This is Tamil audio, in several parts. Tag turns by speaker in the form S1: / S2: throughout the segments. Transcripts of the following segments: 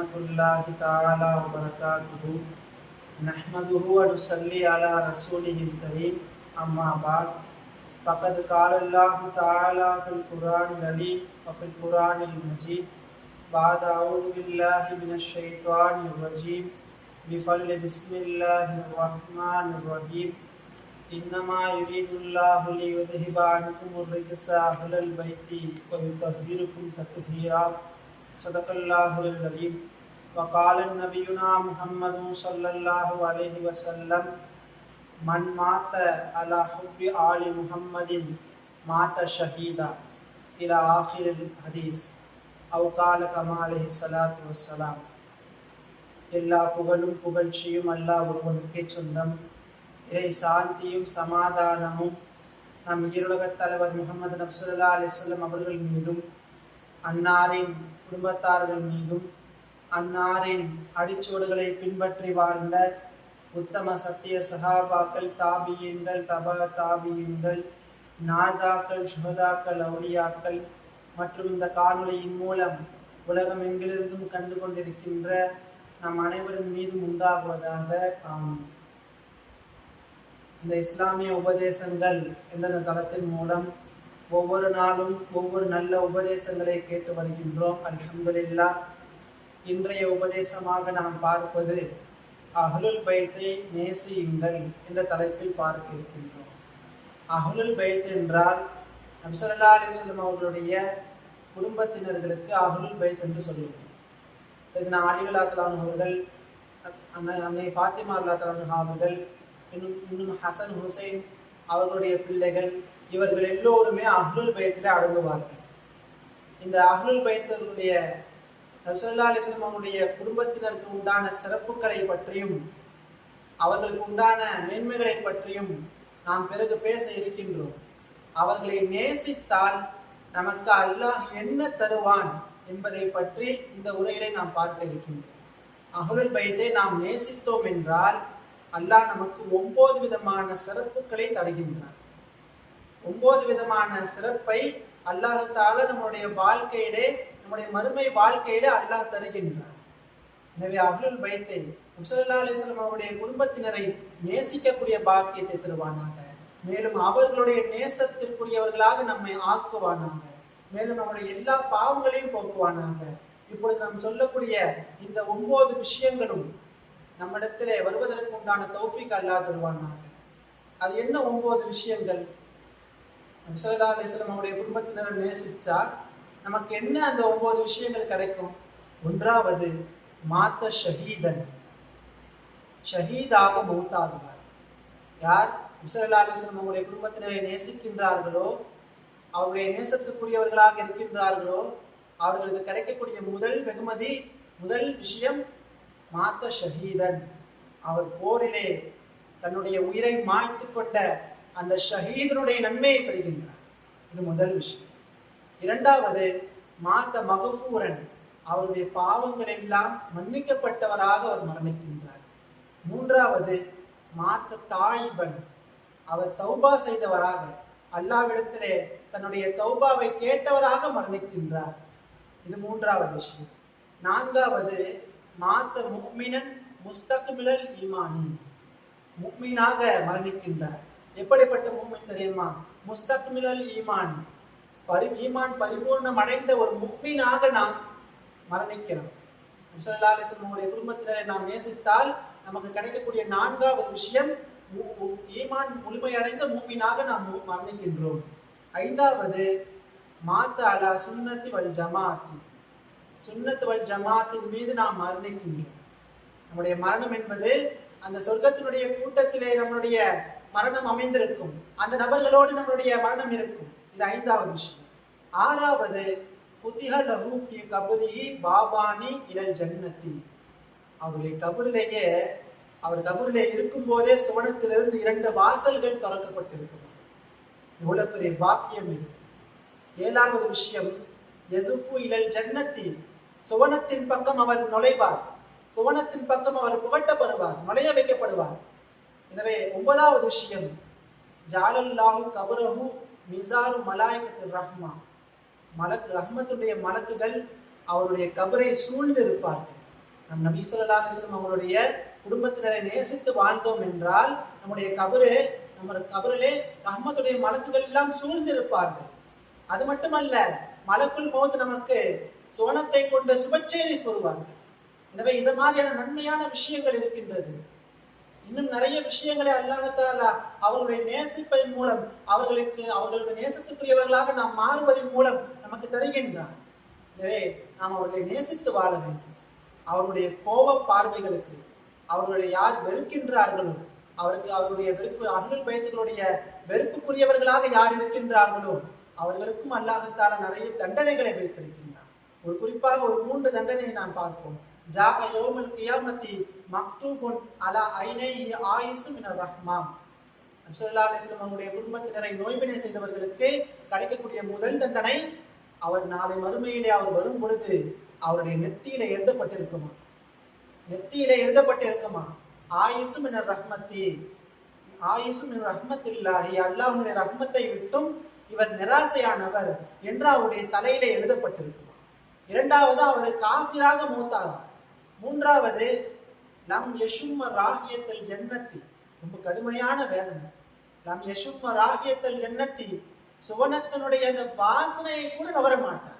S1: ورحمة الله تعالى وبركاته نحمده ونصلي على رسوله الكريم أما بعد فقد قال الله تعالى في القرآن العظيم وفي القرآن المجيد بعد أعوذ بالله من الشيطان الرجيم بفضل بسم الله الرحمن الرحيم إنما يريد الله ليذهب عنكم الرجس أهل البيت ويطهركم تطهيرا صدق الله العليم وقال نبينا محمد صلى الله عليه وسلم من مات على حب آل محمد مات شهيدا إلى آخر الحديث أو قال كما عليه الصلاة والسلام எல்லா புகழும் புகழ்ச்சியும் அல்லாஹ் ஒருவனுக்கே சொந்தம் இறை சாந்தியும் சமாதானமும் நம் ஈருலகத் தலைவர் முகமது நப்சுல்லா அலிஸ்லம் அவர்கள் மீதும் அன்னாரின் குடும்பத்தார்கள் மீதும் அன்னாரின் அடிச்சூடுகளை பின்பற்றி வாழ்ந்த உத்தம சத்திய சகாபாக்கள் தாபியன்கள் தப தாபியன்கள் நாதாக்கள் சுகதாக்கள் அவுளியாக்கள் மற்றும் இந்த காணொலியின் மூலம் உலகம் எங்கிலிருந்தும் கண்டு கொண்டிருக்கின்ற நம் அனைவரும் மீதும் உண்டாகுவதாக ஆகும் இந்த இஸ்லாமிய உபதேசங்கள் என்ற இந்த தளத்தின் மூலம் ஒவ்வொரு நாளும் ஒவ்வொரு நல்ல உபதேசங்களை கேட்டு வருகின்றோம். அலமதுல்லா இன்றைய உபதேசமாக நாம் பார்ப்பது அகலுல் பயத்தை நேசியுங்கள் என்ற தலைப்பில் பார்க்க இருக்கின்றோம். அகலுல் பைத் என்றால் நம்சல்லா அலிஸ்லம் அவர்களுடைய குடும்பத்தினர்களுக்கு அகலுல் பைத் என்று சொல்லுவோம். சைதனா அலிகுல்லா அவர்கள் அன்னை அன்னை ஃபாத்திமா அல்லா அவர்கள் இன்னும் இன்னும் ஹசன் ஹுசைன் அவர்களுடைய பிள்ளைகள் இவர்கள் எல்லோருமே அகலுல் பயத்தில் அடங்குவார்கள். இந்த அகலுல் பயத்தினுடைய ரசல்லா அலிஸ்லம் அவருடைய குடும்பத்தினருக்கு உண்டான சிறப்புகளை பற்றியும் அவர்களுக்கு உண்டான மேன்மைகளை பற்றியும் நாம் பிறகு பேச இருக்கின்றோம். அவர்களை நேசித்தால் நமக்கு அல்லாஹ் என்ன தருவான் என்பதை பற்றி இந்த உரையிலே நாம் பார்க்க இருக்கின்றோம். அகுலுல் பயத்தை நாம் நேசித்தோம் என்றால் அல்லாஹ் நமக்கு ஒன்பது விதமான சிறப்புகளை தருகின்றார் ஒன்பது விதமான சிறப்பை அல்லாஹால நம்முடைய வாழ்க்கையிலே நம்முடைய மறுமை வாழ்க்கையில அல்லாஹ் தருகின்றார். எனவே அகுலுல் பயத்தை முசல்லா அலிஸ்லாம் அவருடைய குடும்பத்தினரை நேசிக்கக்கூடிய பாக்கியத்தை தருவானாக. மேலும் அவர்களுடைய நேசத்திற்குரியவர்களாக நம்மை ஆக்குவானாக. மேலும் நம்முடைய எல்லா பாவங்களையும் போக்குவானாக. இப்பொழுது நாம் சொல்லக்கூடிய இந்த ஒன்பது விஷயங்களும் நம்மிடத்திலே வருவதற்கு உண்டான தௌஃபிக் அல்லா தருவானாக. அது என்ன ஒன்பது விஷயங்கள்? நம்சல்லா அலிஸ்லாம் அவருடைய குடும்பத்தினரை நேசிச்சா நமக்கு என்ன அந்த ஒன்பது விஷயங்கள் கிடைக்கும்? ஒன்றாவது மாத்த ஷஹீதன். ஷஹீதாக மௌத்தாகுவார். யார்? நம்சல்லா அலிஸ்லாம் குடும்பத்தினரை நேசிக்கின்றார்களோ அவருடைய நேசத்துக்குரியவர்களாக இருக்கின்றார்களோ அவர்களுக்கு கிடைக்கக்கூடிய முதல் வெகுமதி முதல் விஷயம் மாத்த ஷஹீதன். அவர் போரிலே தன்னுடைய உயிரை மாய்த்து கொண்ட அந்த ஷஹீதனுடைய நன்மையை பெறுகின்றார். இது முதல் விஷயம். இரண்டாவது மாத்த மகபூரன் அவருடைய பாவங்கள் எல்லாம் மன்னிக்கப்பட்டவராக அவர் மரணிக்கின்றார். மூன்றாவது மாத்த தாய்பன். அவர் தௌபா செய்தவராக அல்லாவிடத்திலே தன்னுடைய தௌபாவை கேட்டவராக மரணிக்கின்றார். இது மூன்றாவது விஷயம். நான்காவது மாத்த முக்மினன் முஸ்தக்மிலல் ஈமானி. முக்மீனாக மரணிக்கின்றார். எப்படிப்பட்ட முக்மின் தெரியுமா? முஸ்தக்மிழல் ஈமான். பரி ஈமான் பரிபூர்ணம் அடைந்த ஒரு முக்மீனாக நாம் மரணிக்கிறோம். முசல்லாசனுடைய குடும்பத்தினரை நாம் நேசித்தால் நமக்கு கிடைக்கக்கூடிய நான்காவது விஷயம் ஈமான் முழுமையடைந்த மூமினாக நாம் மரணிக்கின்றோம். ஐந்தாவது மாத்த அலா சுன்னத்தி வல் ஜமாத்தி. சுன்னத்து வல் ஜமாத்தின் மீது நாம் மரணிக்கின்றோம். நம்முடைய மரணம் என்பது அந்த சொர்க்கத்தினுடைய கூட்டத்திலே நம்மளுடைய மரணம் அமைந்திருக்கும். அந்த நபர்களோடு நம்மளுடைய மரணம் இருக்கும். இது ஐந்தாவது விஷயம். ஆறாவது புத்திஹ லஹு ஃபி கபரி பாபானி இலல் ஜன்னத்தி. அவருடைய கபரிலேயே அவர் கபரிலே இருக்கும் போதே சுவனத்திலிருந்து இரண்டு வாசல்கள் திறக்கப்பட்டிருக்கும். எவ்வளவு பெரிய பாக்கியம் இது. ஏழாவது விஷயம் எசுஃபு இழல் ஜன்னத்தி. சுவனத்தின் பக்கம் அவர் நுழைவார். சுவனத்தின் பக்கம் அவர் புகட்டப்படுவார் நுழைய வைக்கப்படுவார். எனவே ஒன்பதாவது விஷயம் ஜாலல்லாஹு கபரஹு மிசாரு மலாயக்கத்து ரஹ்மா. மலக்கு ரஹ்மத்துடைய மலக்குகள் அவருடைய கபரை சூழ்ந்து இருப்பார்கள். நம் நபி சொல்லா அலிஸ்லம் அவங்களுடைய குடும்பத்தினரை நேசித்து வாழ்ந்தோம் என்றால் நம்முடைய கபரு நம்ம கபரிலே ரஹ்மத்துடைய மலக்குகள் எல்லாம் சூழ்ந்திருப்பார்கள் அது மட்டுமல்ல மலக்குள் போது நமக்கு சுவனத்தை கொண்டு சுபச்செய்தி கூறுவார்கள். எனவே இந்த மாதிரியான நன்மையான விஷயங்கள் இருக்கின்றது. இன்னும் நிறைய விஷயங்களை அல்லாஹாலா அவர்களுடைய நேசிப்பதன் மூலம் அவர்களுக்கு அவர்களுடைய நேசத்துக்குரியவர்களாக நாம் மாறுவதன் மூலம் நமக்கு தருகின்றான் எனவே நாம் அவர்களை நேசித்து வாழ வேண்டும். அவருடைய கோப பார்வைகளுக்கு அவர்களுடைய யார் வெறுக்கின்றார்களோ அவருக்கு அவருடைய வெறுப்பு அருள் பயத்துகளுடைய வெறுப்புக்குரியவர்களாக யார் இருக்கின்றார்களோ அவர்களுக்கும் அல்லாஹத்தால நிறைய தண்டனைகளை வைத்திருக்கின்றார். ஒரு குறிப்பாக ஒரு மூன்று தண்டனையை நான் பார்ப்போம். ஜாக யோமல் கியாமத்தி மக்தூபுன் அலா ஐனை ஆயிசு மினர் ரஹ்மா அப்சல்லா அலிஸ்லம் அவங்களுடைய குடும்பத்தினரை நோய்வினை செய்தவர்களுக்கு கிடைக்கக்கூடிய முதல் தண்டனை அவர் நாளை மறுமையிலே அவர் வரும் பொழுது அவருடைய நெத்தியில எழுதப்பட்டிருக்குமா? நெத்தியில எழுதப்பட்டிருக்குமா? ஆயுசு மினர் ரஹ்மத்தி. ஆயுசு மின் ரஹ்மத்தில்லாஹி அல்லாஹுடைய ரஹ்மத்தை விட்டும் இவர் நிராசையானவர் என்று அவருடைய தலையில எழுதப்பட்டிருக்குமா? இரண்டாவது அவர் காபிராக மூத்தாவார் மூன்றாவது நம் யசும்ம ராகியத்தில் ஜன்னத்தி ரொம்ப கடுமையான வேதனை. நம் யசும்ம ராகியத்தில் ஜன்னத்தி சுவனத்தினுடைய அந்த வாசனையை கூட நுகர மாட்டார்.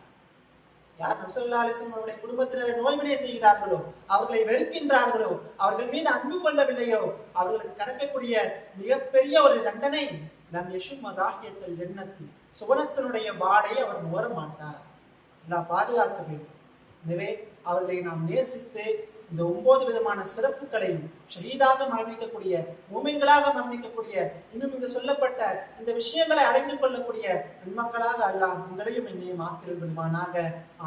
S1: யார் நம்சல்லா அலிஸ்லம் அவருடைய குடும்பத்தினரை நோய்வினை செய்கிறார்களோ அவர்களை வெறுக்கின்றார்களோ அவர்கள் மீது அன்பு கொள்ளவில்லையோ அவர்களுக்கு கிடைக்கக்கூடிய மிகப்பெரிய ஒரு தண்டனை நம் யசும்ம ராகியத்தில் ஜன்னத்தி சுவனத்தினுடைய வாடை அவர் நுகர மாட்டார். நான் பாதுகாக்க வேண்டும். எனவே அவர்களை நாம் நேசித்து இந்த ஒன்பது விதமான சிறப்புகளையும் ஷஹீதாக மரணிக்கக்கூடிய மூமின்களாக மரணிக்கக்கூடிய இன்னும் இங்கு சொல்லப்பட்ட இந்த விஷயங்களை அடைந்து கொள்ளக்கூடிய நன்மக்களாக அல்லாஹ் உங்களையும் என்னையும் ஆக்கிரல் விடுவானாக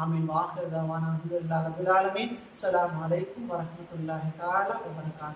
S1: ஆமீன் வாஹிர்தாவான அஹமதுல்லா ரபுல் ஆலமீன். அலைக்கும் வரமத்துல்லாஹி தஆலா உங்களுக்காக